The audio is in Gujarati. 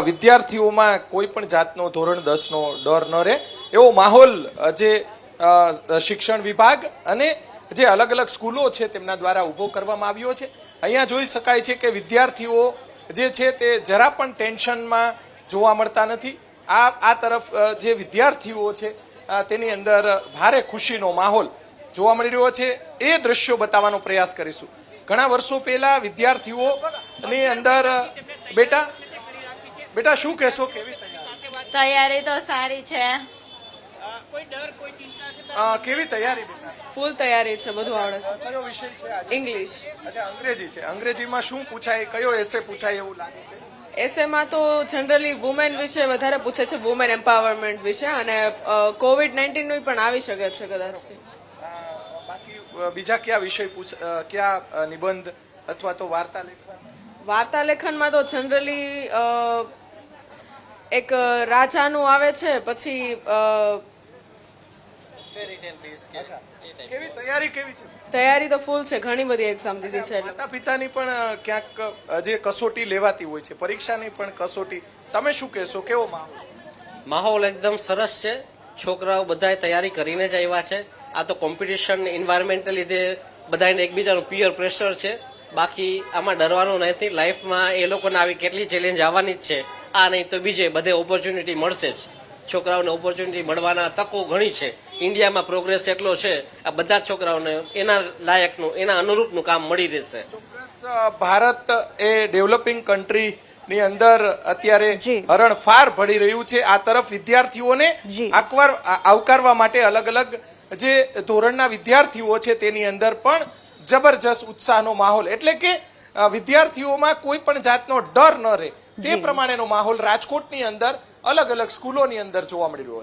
વિદ્યાર્થીઓમાં કોઈ પણ જાતનો ધોરણ દસનો, ડર ન રહે. એવો માહોલ જે શિક્ષણ વિભાગ અને જે અલગ અલગ સ્કૂલો છે તેમના દ્વારા ઊભો કરવામાં આવ્યો છે. અહીંયા જોઈ શકાય છે કે વિદ્યાર્થીઓ જે છે તે જરા પણ ટેન્શનમાં જોવા મળતા નથી. આ આ તરફ જે વિદ્યાર્થીઓ છે તેની અંદર ભારે ખુશીનો માહોલ જોવા મળી રહ્યો છે. એ દ્રશ્યો બતાવવાનો પ્રયાસ કરીશું. ઘણા વર્ષો પહેલા વિદ્યાર્થીઓની અંદર, બેટા બેટા શું કહેશો? કેવી તૈયારી? તૈયારી તો સારી છે. કેવી તૈયારી બેટા? ફૂલ તૈયારી છે બધું આવડે છે. કયો વિષય છે આજે? ઇંગ્લિશ અચ્છા અંગ્રેજી છે. અંગ્રેજીમાં શું પૂછાય કયો એસે પૂછાય એવું લાગે છે? એસેમાં તો જનરલી વુમેન વિશે વધારે પૂછે છે વુમેન એમ્પાવરમેન્ટ વિશે અને કોવિડ નાઇન્ટીનનું પણ આવી શકે છે કદાચથી. બાકી બીજા કયા વિષય પૂછ કયા નિબંધ અથવા તો વાર્તા લેખન વાર્તા લેખનમાં તો જનરલી એક રાજાનું આવે છે પછી તૈયારી કેવી છે? તૈયારી તો ફૂલ છે ઘણી બધી એક્ઝામ દીધી છે એટલે. માતા પિતાની પણ ક્યાંક જે કસોટી લેવાતી હોય છે પરીક્ષાની પણ કસોટી તમે શું કહેશો? કેવો માહોલ? માહોલ એકદમ સરસ છે. છોકરાઓ બધાએ તૈયારી કરીને જ આવ્યા છે. આ તો કોમ્પિટિશન એન્વાયરમેન્ટ લીધે બધાને એકબીજાનું પિયર પ્રેશર છે. બાકી આમાં ડરવાનું નથી. લાઈફમાં એ લોકોને આવી કેટલી ચેલેન્જ આવવાની જ છે. આ નહીં તો બીજે બધે ઓપોર્ચ્યુનિટી મળશે જ. છોકરાઓને ઓપોર્ચ્યુનિટી મળવાના તકો ઘણી છે. ઇન્ડિયામાં પ્રોગ્રેસ એટલો છે આ બધા છોકરાઓને એના લાયકનું એના અનુરૂપનું કામ મળી રહેશે. ભારત એ ડેવલપિંગ કન્ટ્રી ની અંદર અત્યારે હરણ ફાર ભળી રહ્યું છે. આ તરફ વિદ્યાર્થીઓને આકવાર આવકારવા માટે અલગ અલગ જે ધોરણના વિદ્યાર્થીઓ છે તેની અંદર પણ જબરજસ્ત ઉત્સાહનો માહોલ. એટલે કે વિદ્યાર્થીઓમાં કોઈ પણ જાતનો ડર ન રહે. તે પ્રમાણેનો માહોલ રાજકોટની અંદર અલગ અલગ સ્કૂલોની અંદર જોવા મળી રહ્યો છે